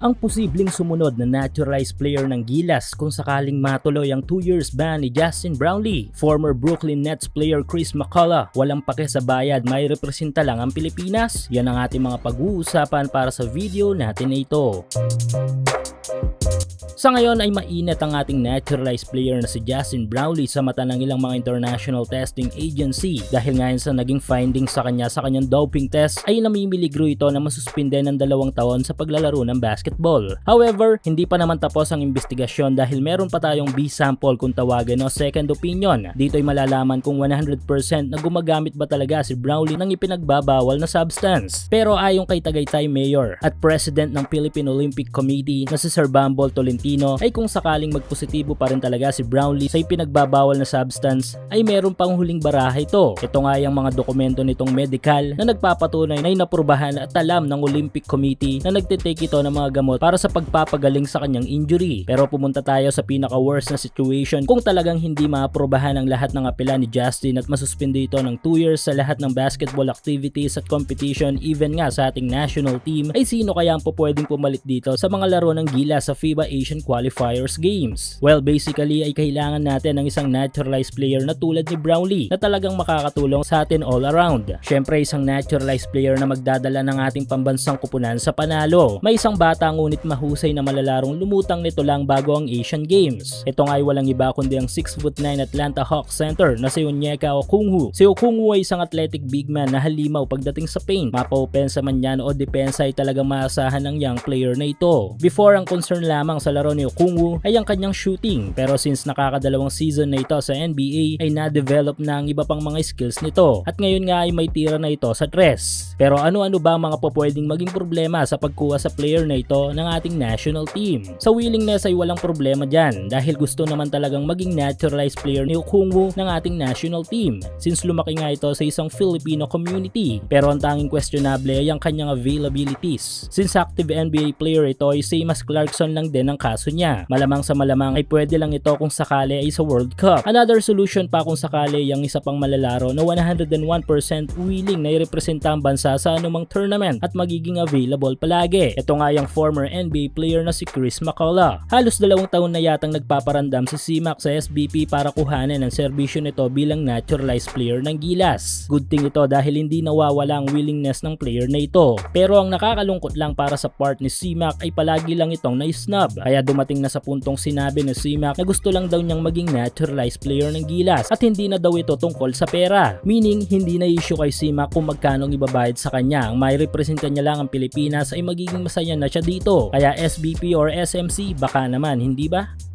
ang posibleng sumunod na naturalized player ng Gilas kung sakaling matuloy ang 2 years ban ni Justin Brownlee. Former Brooklyn Nets player Chris McCullough, walang pake sa bayad, may representa lang ang Pilipinas. Yan ang ating mga pag-uusapan para sa video natin na ito. Sa ngayon ay mainit ang ating naturalized player na si Justin Brownlee sa mata ng ilang mga international testing agency dahil ngayon sa naging findings sa kanya sa kanyang doping test ay namimiligro ito na masuspinde ng dalawang taon sa paglalaro ng basketball. However, hindi pa naman tapos ang investigasyon dahil meron pa tayong B-sample kung tawagin o second opinion. Dito ay malalaman kung 100% na gumagamit ba talaga si Brownlee ng ipinagbabawal na substance. Pero ayon kay Tagaytay Mayor at President ng Philippine Olympic Committee na si Sir Bumble Tolentino ay kung sakaling magpositibo pa rin talaga si Brownlee sa ipinagbabawal na substance ay meron pang huling baraha ito. Ito nga yung mga dokumento nitong medical na nagpapatunay na inaprubahan at alam ng Olympic Committee na nagtitake ito ng mga gamot para sa pagpapagaling sa kanyang injury. Pero pumunta tayo sa pinaka-worst na situation kung talagang hindi maaprubahan ang lahat ng apela ni Justin at masuspindi ito ng 2 years sa lahat ng basketball activities at competition even nga sa ating national team ay sino kaya ang pupwedeng pumalit dito sa mga laro ng gila sa FIBA Asian Qualifiers Games? Well, basically ay kailangan natin ng isang naturalized player na tulad ni Brownlee na talagang makakatulong sa atin all around. Syempre isang naturalized player na magdadala ng ating pambansang kupunan sa panalo. May isang bata ngunit mahusay na malalarong lumutang nito lang bago ang Asian Games. Ito nga ay walang iba kundi ang 6'9 Atlanta Hawks center na si Onyeka Okungwu. Si Okungwu ay isang athletic big man na halimaw pagdating sa paint. Mapa-opensa man yan o depensa ay talagang maasahan ng young player na ito. Before ang concern lamang sa laro ni Okungwu ay ang kanyang shooting pero since nakakadalawang season na ito sa NBA ay na-develop na ang iba pang mga skills nito at ngayon nga ay may tira na ito sa tres. Pero ano-ano ba ang mga pwedeng maging problema sa pagkuha sa player na ito ng ating national team? Sa willingness ay walang problema dyan dahil gusto naman talagang maging naturalized player ni Okungwu ng ating national team since lumaki nga ito sa isang Filipino community. Pero ang tanging questionable ay ang kanyang availabilities. Since active NBA player ito ay same Clarkson lang din ang kaso niya. Malamang sa malamang ay pwede lang ito kung sakali ay sa World Cup. Another solution pa kung sakali yung isa pang malalaro na 101% willing na irepresenta ang bansa sa anumang tournament at magiging available palagi. Ito nga yung former NBA player na si Chris McCullough. Halos dalawang taon na yatang nagpaparandam si CMAC sa SBP para kuhanin ang serbisyo nito bilang naturalized player ng Gilas. Good thing ito dahil hindi nawawala ang willingness ng player na ito. Pero ang nakakalungkot lang para sa part ni CMAC ay palagi lang itong na-snub. Kaya dumating na sa puntong sinabi ni CMAC na gusto lang daw niyang maging naturalized player ng Gilas at hindi na daw ito tungkol sa pera. Meaning hindi na issue kay CMAC kung magkano ang ibabayad sa kanya. Ang may representa niya lang ang Pilipinas ay magiging masaya na siya dito. Kaya SBP or SMC baka naman, hindi ba?